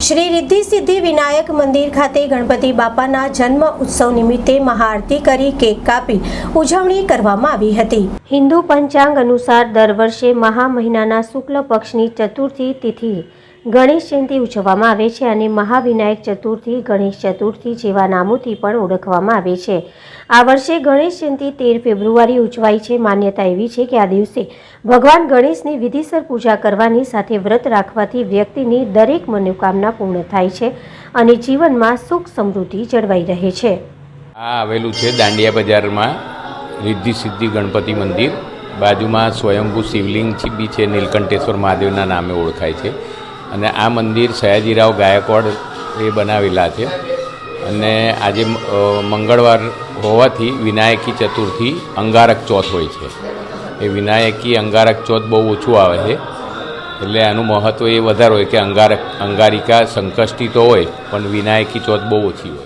શ્રી રિદ્ધિ સિદ્ધિ વિનાયક મંદિર ખાતે ગણપતિ બાપાના જન્મ ઉત્સવ નિમિત્તે મહાઆરતી કરી કેક કાપી ઉજવણી કરવામાં આવી હતી. હિન્દુ પંચાંગ અનુસાર દર વર્ષે મહા મહિનાના શુક્લ પક્ષની ચતુર્થી તિથિ ગણેશ જયંતિ ઉજવવામાં આવે છે અને મહાવિનાયક ચતુર્થી ગણેશ ચતુર્થી જેવા નામોથી પણ ઓળખવામાં આવે છે. આ વર્ષે ગણેશ જયંતિ તેર ફેબ્રુઆરી ઉજવાય છે. માન્યતા એવી છે કે આ દિવસે ભગવાન ગણેશની વિધિસર પૂજા કરવાની સાથે વ્રત રાખવાથી વ્યક્તિની દરેક મનોકામના પૂર્ણ થાય છે અને જીવનમાં સુખ સમૃદ્ધિ જળવાઈ રહે છે. આ આવેલું છે દાંડિયા બજારમાં રિદ્ધિ સિદ્ધિ ગણપતિ મંદિર. બાજુમાં સ્વયંભૂ શિવલિંગ બી છે. નીલકંઠેશ્વર મહાદેવના નામે ઓળખાય છે. અને આ મંદિર સયાજીરાવ ગાયકવાડ એ બનાવેલા છે. અને આજે મંગળવાર હોવાથી વિનાયકી ચતુર્થી અંગારક ચોથ હોય છે. એ વિનાયકી અંગારક ચોથ બહુ ઓછું આવે છે. એટલે આનું મહત્ત્વ એ વધારે હોય કે અંગારક, અંગારિકા સંકષ્ટી તો હોય, પણ વિનાયકી ચોથ બહુ ઓછી હોય.